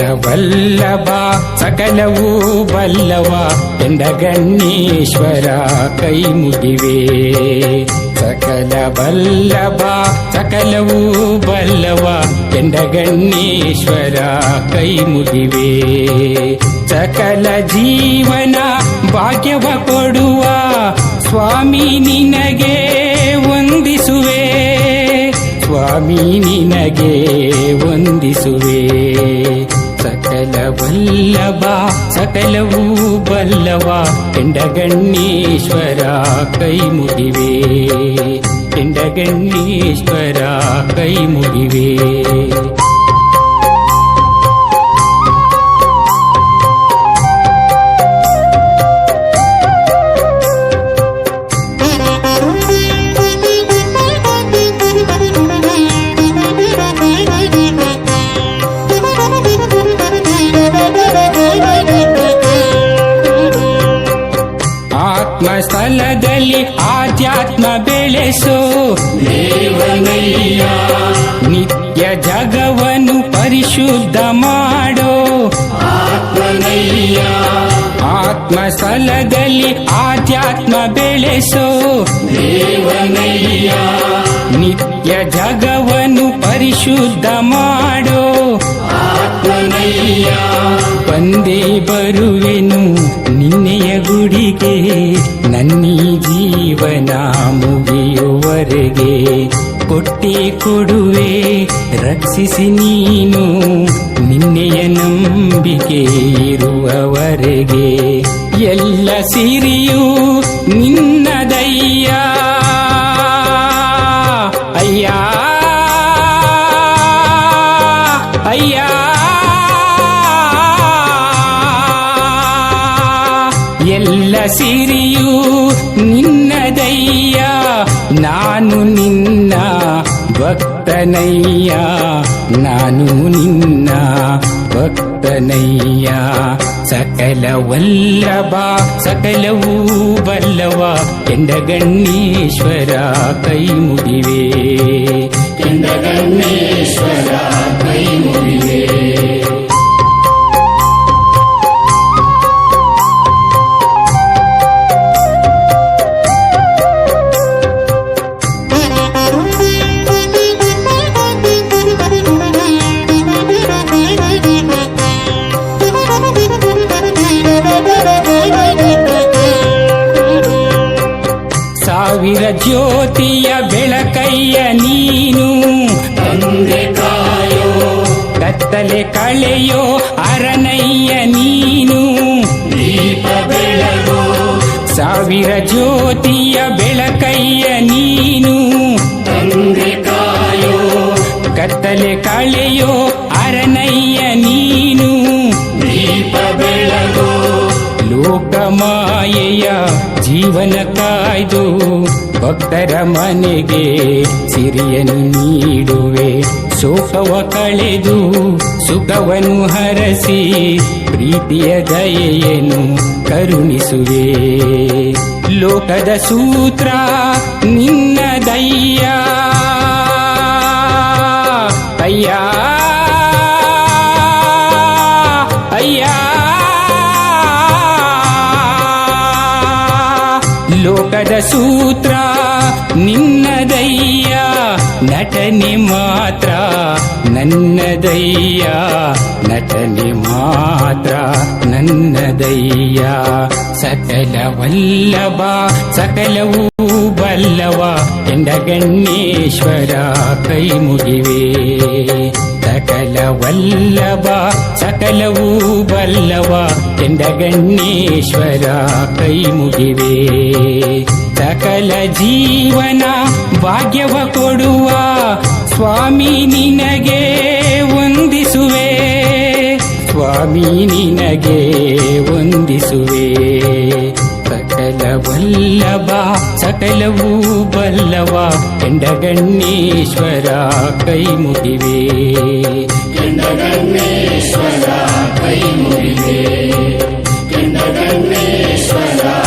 ವಲ್ಲಭ ಸಕಲವೂ ಬಲ್ಲವ, ಎಂದ ಗಣ್ಣೇಶ್ವರ ಕೈ ಮುಗಿವೆ. ಸಕಲ ಬಲ್ಲಭ ಸಕಲವೂ ಬಲ್ಲವ, ಎಂದ ಗಣ್ಣೇಶ್ವರ ಕೈ ಮುಗಿವೆ. ಸಕಲ ಜೀವನ ಭಾಗ್ಯವ ಕೊಡುವ ಸ್ವಾಮಿ ನಿನಗೆ ವಂದಿಸುವೆ. ಸ್ವಾಮಿ ನಿನಗೆ ವಂದಿಸುವೆ. ಸಕಲ ವಲ್ಲಭ ಸಕಲವೂ ಬಲ್ಲವ ಕೆಂಡಗಣ್ಣೀಶ್ವರ ಕೈ ಮುಗಿವೆ. ಕೆಂಡಗಣ್ಣೀಶ್ವರ ಕೈ ಮುಗಿವೆ. ಆತ್ಮಸ್ಥಳದಲ್ಲಿ ಆಧ್ಯಾತ್ಮ ಬೆಳೆಸೋ. ದೇವನಯ್ಯ. ನಿತ್ಯ ಜಗವನ್ನು ಪರಿಶುದ್ಧ ಮಾಡೋ. ಆತ್ಮನಯ್ಯ. ಆತ್ಮಸ್ಥಳದಲ್ಲಿ ಆಧ್ಯಾತ್ಮ ಬೆಳೆಸೋ. ದೇವನಯ್ಯ. ನಿತ್ಯ ಜಗವನ್ನು ಪರಿಶುದ್ಧ ಮಾಡೋ. ಆತ್ಮನಯ್ಯ. ಬಂದೇ ಬರುವೆನು. ನನ್ನಿ ನನ್ನೀ ಜೀವನ ಮುಗಿಯುವರೆಗೆ ಕೊಟ್ಟಿ ಕೊಡುವೆ ರಕ್ಷಿಸಿ ನೀನು ನಿನ್ನೆಯ ನಂಬಿಕೆ ಇರುವವರೆಗೆ. ಎಲ್ಲ ಸಿರಿಯು ನಿನ್ನದಯ್ಯ ಎಲ್ಲ ಸಿರಿಯು ನಿನ್ನದಯ್ಯ ನಾನು ನಿನ್ನ ಭಕ್ತನಯ್ಯ. ನಾನು ನಿನ್ನ ಭಕ್ತನಯ್ಯ. ಸಕಲ ವಲ್ಲಭ ಸಕಲವೂ ಬಲ್ಲವ ಗಣೇಶ್ವರ ಕೈ ಮುಗಿವೆ. ಗಣೇಶ್ವರ ಕೈ ಮುಗಿವೆ. ಸಾವಿರ ಜ್ಯೋತಿಯ ಬೆಳಕಯ್ಯ ನೀನು ತಂದೆ ಕಾಯೋ ಕತ್ತಲೆ ಕಳೆಯೋ ಅರನಯ್ಯ ನೀನು ದೀಪ ಬೆಳಗೋ ಸಾವಿರ ಜ್ಯೋತಿಯ ಬೆಳಕಯ್ಯ ಲೋಕಮಾಯೆಯ ಜೀವನ ಕಾಯ್ದು ಭಕ್ತರ ಮನೆಗೆ ಸಿರಿಯನ್ನು ನೀಡುವೆ. ಶೋಕವ ಕಳೆದು ಸುಖವನ್ನು ಹರಸಿ ಪ್ರೀತಿಯ ದಯೆಯನ್ನು ಕರುಣಿಸುವೆ. ಲೋಕದ ಸೂತ್ರ ನಿನ್ನ ದಯ್ಯ ಲೋಕದ ಸೂತ್ರ ನಿನ್ನದಯ್ಯ ನಟನೆ ಮಾತ್ರ. ನನ್ನದಯ್ಯ ನಟನೆ ಮಾತ್ರ. ನನ್ನದಯ್ಯ ಸಕಲ ವಲ್ಲಭ ಸಕಲವೂ ಬಲ್ಲವ ಎಂಡಗಣ್ಣೇಶ್ವರ ಕೈ ಮುಗಿವೆ. ಸಕಲ ವಲ್ಲಭ ಸಕಲವೂ ಬಲ್ಲವ ಎಂಡಗಣ್ಣೇಶ್ವರ ಕೈ ಮುಗಿವೆ ಸಕಲ ಜೀವನ ಭಾಗ್ಯವ ಕೊಡುವ ಸ್ವಾಮಿ ನಿನಗೆ ವಂದಿಸುವೆ. ಸ್ವಾಮಿ ನಿನಗೆ ವಂದಿಸುವೆ. ವಲ್ಲಭ ಸಕಲವೂ ಬಲ್ಲವ ಎಂಡಗಣ್ಣೇಶ್ವರ ಕೈ ಮುಗಿವೆ ಎಂಡಗಣ್ಣೇಶ್ವರ ಕೈ ಮುಗಿವೆ ಎಂಡಗಣ್ಣೇಶ್ವರ ಕೈ ಮುಗಿವೆ ದೇವಾ